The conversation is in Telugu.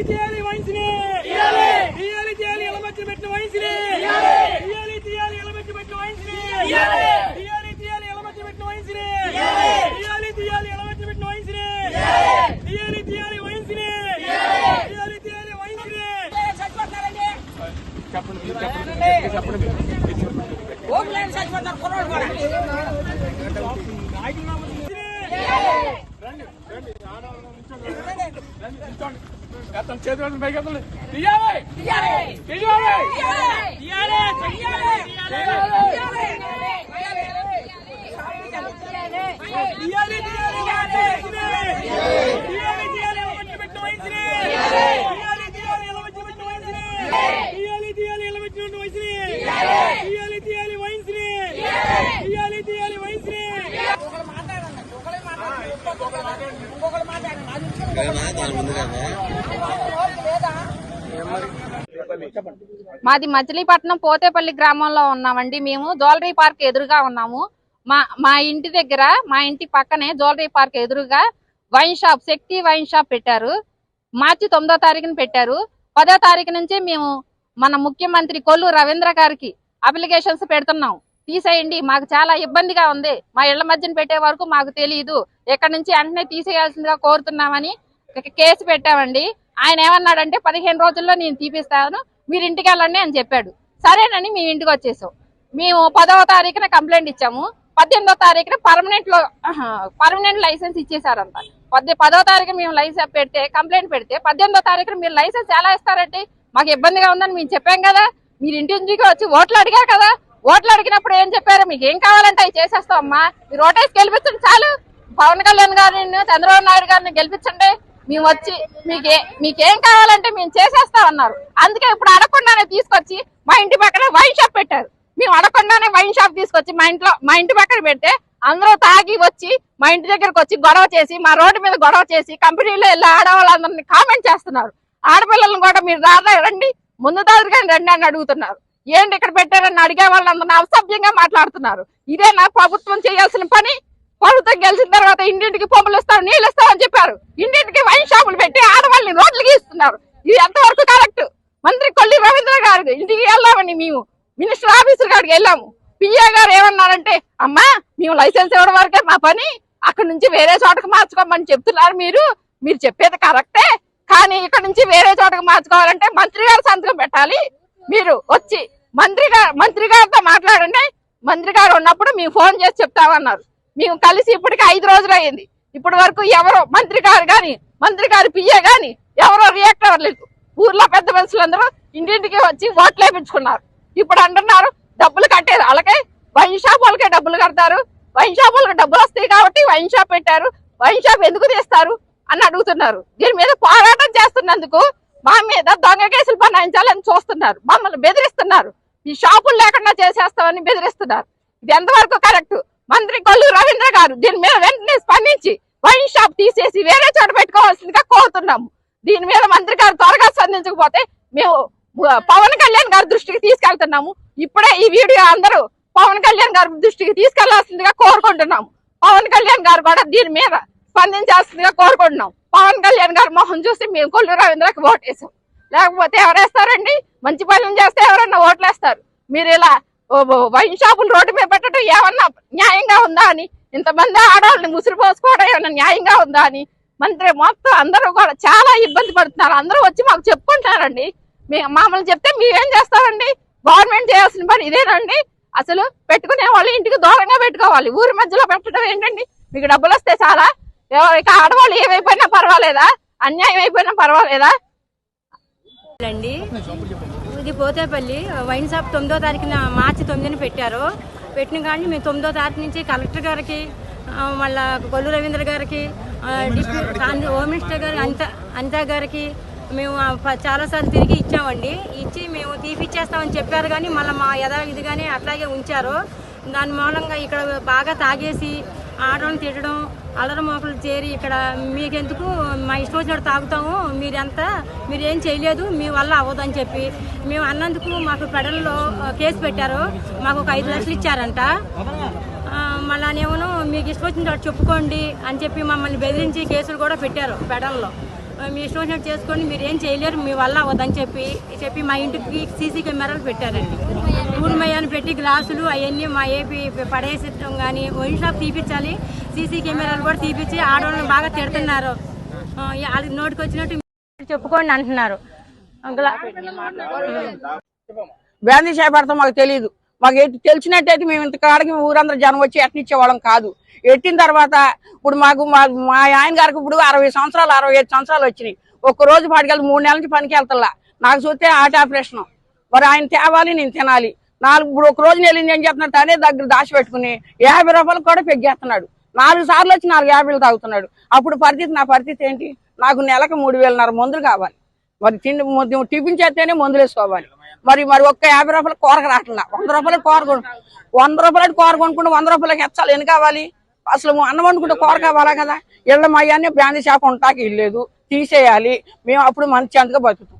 తీయాలి తీయాలి వయసుని. తీయాలి. తీయాలి ఎలమచ్చి పెట్టిన వయసుని. తీయాలి. తీయాలి ఎలమచ్చి పెట్టిన వయసుని. తీయాలి. తీయాలి ఎలమచ్చి పెట్టిన వయసుని. తీయాలి. తీయాలి ఎలమచ్చి పెట్టిన వయసుని. తీయాలి. తీయాలి వయసుని. తీయాలి. తీయాలి వయసుని. చెప్పండి చెప్పండి చెప్పండి ఎత్తండి చేతులు ఎత్తండి, పైకి ఎత్తండి. తీయాలి తీయాలి తీయాలి తీయాలి తీయాలి వయసుని తీయాలి తీయాలి ఎలమచ్చి పెట్టిన వయసుని తీయాలి తీయాలి ఎలమచ్చి పెట్టిన వయసుని తీయాలి తీయాలి ఎలమచ్చి పెట్టిన వయసుని తీయాలి తీయాలి వయసుని తీయాలి తీయాలి వయసుని మాది మచిలీపట్నం పోతేపల్లి గ్రామంలో ఉన్నామండి మేము. జ్యువెలరీ పార్క్ ఎదురుగా ఉన్నాము. మా మా ఇంటి దగ్గర మా ఇంటి పక్కనే జ్యువెలరీ పార్క్ ఎదురుగా wine shop Shakti wine shop పెట్టారు. మార్చి తొమ్మిదో తారీఖున పెట్టారు. పదో తారీఖు నుంచి మేము మన ముఖ్యమంత్రి కొల్లు రవీంద్ర గారికి అప్లికేషన్స్ పెడుతున్నాం. తీసేయండి మాకు చాలా ఇబ్బందిగా ఉంది. మా ఇళ్ళ మధ్యన పెట్టే వరకు మాకు తెలియదు ఎక్కడి నుంచి వెంటనే తీసేయాల్సిందిగా కోరుతున్నామని కేసు పెట్టామండి. ఆయన ఏమన్నాడంటే పదిహేను రోజుల్లో నేను తీపిస్తాను మీరు ఇంటికి వెళ్ళండి అని చెప్పాడు. సరేనని మేము ఇంటికి వచ్చేసాం. మేము పదవ తారీఖున కంప్లైంట్ ఇచ్చాము. పద్దెనిమిదో తారీఖున పర్మనెంట్లో పర్మనెంట్ లైసెన్స్ ఇచ్చేసారంట పద్దె పదో తారీఖు మేము లైసెన్స్ పెడితే కంప్లైంట్ పెడితే పద్దెనిమిదో తారీఖున మీరు లైసెన్స్ ఎలా ఇస్తారంటే మాకు ఇబ్బందిగా ఉందని మేము చెప్పాం కదా. మీరు ఇంటి ఇంటికి వచ్చి ఓట్లు అడిగారు కదా. ఓట్లు అడిగినప్పుడు ఏం చెప్పారు? మీకు ఏం కావాలంటే అవి చేసేస్తామమ్మా మీరు ఓటేసి గెలిపించండి చాలు. పవన్ కళ్యాణ్ గారిని చంద్రబాబు నాయుడు గారిని గెలిపించండి. మేము వచ్చి మీకే మీకేం కావాలంటే మేము చేసేస్తా అన్నారు. అందుకే ఇప్పుడు అడగకుండానే తీసుకొచ్చి మా ఇంటి పక్కన వైన్ షాప్ పెట్టారు. మేము అడగకుండానే వైన్ షాప్ తీసుకొచ్చి మా ఇంట్లో మా ఇంటి పక్కన పెడితే అందరూ తాగి వచ్చి మా ఇంటి దగ్గరకు వచ్చి గొడవ చేసి మా రోడ్డు మీద గొడవ చేసి కంపెనీలో వెళ్ళి ఆడవాళ్ళందరినీ కామెంట్ చేస్తున్నారు. ఆడపిల్లలను కూడా మీరు రాదా రండి. ముందు దాదురుగా రండి అని అడుగుతున్నారు. ఏంటి ఇక్కడ పెట్టారని అడిగే వాళ్ళందరినీ అసభ్యంగా మాట్లాడుతున్నారు. ఇదే నా ప్రభుత్వం చేయాల్సిన పని. ప్రభుత్వం గెలిచిన తర్వాత ఇంటింటికి పంపులు ఇస్తాం నీళ్ళు ఇస్తాం అని చెప్పారు. ఇంటింటికి వైన్ షాపులు పెట్టి ఆడవాళ్ళని రోడ్లకి ఇస్తున్నారు. ఇది ఎంతవరకు కరెక్ట్ మంత్రి కొల్లి రవీంద్ర గారు ఇంటికి వెళ్దామని మేము మినిస్టర్ ఆఫీసర్ గారికి వెళ్ళాము. పిఏ గారు ఏమన్నారంటే అమ్మా మేము లైసెన్స్ ఇవ్వడం వరకే మా పని. అక్కడ నుంచి వేరే చోటకు మార్చుకోమని చెప్తున్నారు మీరు. మీరు చెప్పేది కరెక్టే కానీ ఇక్కడ నుంచి వేరే చోటకు మార్చుకోవాలంటే మంత్రి గారు సంతకం పెట్టాలి. మీరు వచ్చి మంత్రి గారు మంత్రి గారితో మాట్లాడండి. మంత్రి గారు ఉన్నప్పుడు మేము ఫోన్ చేసి చెప్తామన్నారు. మేము కలిసి ఇప్పటికి ఐదు రోజులు అయింది ఇప్పటి వరకు ఎవరో మంత్రి గారు కానీ మంత్రి గారు పిఏ కానీ ఎవరో రియాక్ట్ అవ్వలేదు ఊర్లో పెద్ద మనుషులందరూ ఇంటింటికి వచ్చి ఓట్లు వేయించుకున్నారు ఇప్పుడు అంటున్నారు డబ్బులు కట్టేది అలాగే వైన్ షాప్ వాళ్ళకే డబ్బులు కడతారు. వైన్ షాప్ వాళ్ళకి డబ్బులు వస్తాయి కాబట్టి వైన్ షాప్ పెట్టారు. వైన్ షాప్ ఎందుకు తీస్తారు అని అడుగుతున్నారు. దీని మీద పోరాటం చేస్తున్నందుకు మా మీద దొంగ కేసులు బనాయించాలని చూస్తున్నారు. మమ్మల్ని బెదిరిస్తున్నారు. ఈ షాపులు లేకుండా చేసేస్తామని బెదిరిస్తున్నారు. ఇది ఎంతవరకు కరెక్ట్? మంత్రి కొల్లు రవీంద్ర గారు దీని మీద వెంటనే స్పందించి వైన్ షాప్ తీసేసి వేరే చోట పెట్టుకోవాల్సిందిగా కోరుతున్నాము. దీని మీద మంత్రి గారు త్వరగా స్పందించకపోతే మేము పవన్ కళ్యాణ్ గారి దృష్టికి తీసుకెళ్తున్నాము. ఇప్పుడే ఈ వీడియో అందరూ పవన్ కళ్యాణ్ గారి దృష్టికి తీసుకెళ్ళాల్సిందిగా కోరుకుంటున్నాము. పవన్ కళ్యాణ్ గారు కూడా దీని మీద స్పందించాల్సిందిగా కోరుకుంటున్నాం పవన్ కళ్యాణ్ గారు మొహం చూసి మేము కొల్లు రవీంద్రకి ఓటేసాం. లేకపోతే ఎవరేస్తారండి? మంచి పనులు చేస్తే ఎవరన్నా ఓట్లేస్తారు. మీరు ఇలా వైన్ షాపులు రోడ్డు మీద పెట్టడం ఏమన్నా న్యాయంగా ఉందా అని? ఇంతమంది ఆడవాళ్ళని ముసురు పోసుకోవడం ఏమన్నా న్యాయంగా ఉందా అని? మంత్రి మొత్తం అందరూ కూడా చాలా ఇబ్బంది పడుతున్నారు. అందరూ వచ్చి మాకు చెప్పుకుంటారండి మీ మామూలు చెప్తే మేమేం చేస్తామండి గవర్నమెంట్ చేయాల్సిన పని ఇదేనండి. అసలు పెట్టుకునే వాళ్ళు ఇంటికి దూరంగా పెట్టుకోవాలి. ఊరి మధ్యలో పెట్టడం ఏంటండి? మీకు డబ్బులు వస్తే చాలా. ఇక ఆడవాళ్ళు ఏమైపోయినా పర్వాలేదా? అన్యాయం అయిపోయినా పర్వాలేదా? అండి ఇది పోతేపల్లి వైన్ షాప్ తొమ్మిదో తారీఖున మార్చి తొమ్మిదిని పెట్టారు. పెట్టిన కానీ మేము తొమ్మిదో తారీఖు నుంచి కలెక్టర్ గారికి మళ్ళా కొల్లు రవీంద్ర గారికి కాంతి హోమ్ మినిస్టర్ గారికి అనిత అనిత గారికి మేము చాలాసార్లు తిరిగి ఇచ్చామండి. ఇచ్చి మేము తీపిచ్చేస్తామని చెప్పారు కానీ మళ్ళీ మా యథావిధిగానే అట్లాగే ఉంచారు. దాని మూలంగా ఇక్కడ బాగా తాగేసి ఆడవాళ్ళని తిట్టడం అల్లరి మోకలు చేరి ఇక్కడ మీకెందుకు? మా ఇష్టం వచ్చినట్టు తాగుతాము. మీరెంత? మీరేం చేయలేదు. మీ వల్ల అవ్వదని చెప్పి. మేము అన్నందుకు మాకు పెడల్లో కేసు పెట్టారు. మాకు ఒక ఐదు లక్షలు ఇచ్చారంట. ఆ, మళ్ళానేమో మీకు ఇష్టం వచ్చినట్టు చెప్పుకోండి అని చెప్పి మమ్మల్ని బెదిరించి కేసులు కూడా పెట్టారు పెడల్లో మీ ఇష్టం వచ్చినట్టు మీరు ఏం చేయలేరు మీ వల్ల అవ్వదని చెప్పి చెప్పి మా ఇంటికి సీసీ కెమెరాలు పెట్టారండి. ఊర్మయ్యాన్ని పెట్టి గ్లాసులు అవన్నీ మా ఏపీ పడేసడం కానీ వైన్ షాప్ తీపిచ్చాలి సీసీ కెమెరాలు కూడా తీపిచ్చి ఆడవాళ్ళని బాగా తిడుతున్నారు. వాళ్ళకి నోటికి వచ్చినట్టు చెప్పుకోండి అంటున్నారు. వ్యాధి చేపడతాం మాకు తెలియదు మాకు ఎటు తెలిసినట్టయితే మేము ఇంత కాడికి ఊరందరూ జనం వచ్చి ఎట్నిచ్చేవాళ్ళం కాదు. ఎట్టిన తర్వాత ఇప్పుడు మాకు మా మా ఆయన గారికి ఇప్పుడు అరవై సంవత్సరాలు అరవై ఐదు సంవత్సరాలు వచ్చినాయి. ఒక్క రోజు పాటికెళ్ళి మూడు నెలల నుంచి పనికి వెళ్తల్లా నాకు చూస్తే హార్ట్ ఆపరేషన్. మరి ఆయన తేవాలి నేను తినాలి. నాలుగు ఇప్పుడు ఒక రోజు వెళ్ళింది ఏం చేస్తున్నాడు తనే దగ్గర దాచి పెట్టుకుని యాభై రూపాయలు కూడా పెగ్గేస్తున్నాడు. నాలుగు సార్లు వచ్చి నాలుగు యాభైలు తాగుతున్నాడు. అప్పుడు పరిస్థితి నా పరిస్థితి ఏంటి? నాకు నెలకు మూడు వేలన్నర మందులు కావాలి. మరి తిండి టిఫిన్ చేస్తేనే మందులు వేసుకోవాలి మరి మరి ఒక్క యాభై రూపాయలు కూరకు రావట్లా వంద రూపాయలు కూర కొను వంద రూపాయలు కూర కొనుక్కుంటే వంద రూపాయలకి ఎచ్చాలి ఎన్ని కావాలి? అసలు అన్నం వండుకుంటే కూర కావాలా కదా? ఇళ్ళ మయ్యాన్ని బ్యాందీ షాప్ ఉంటాకి ఇల్లేదు. తీసేయాలి. మేము అప్పుడు మంచి అందుగా బతుకుతాం.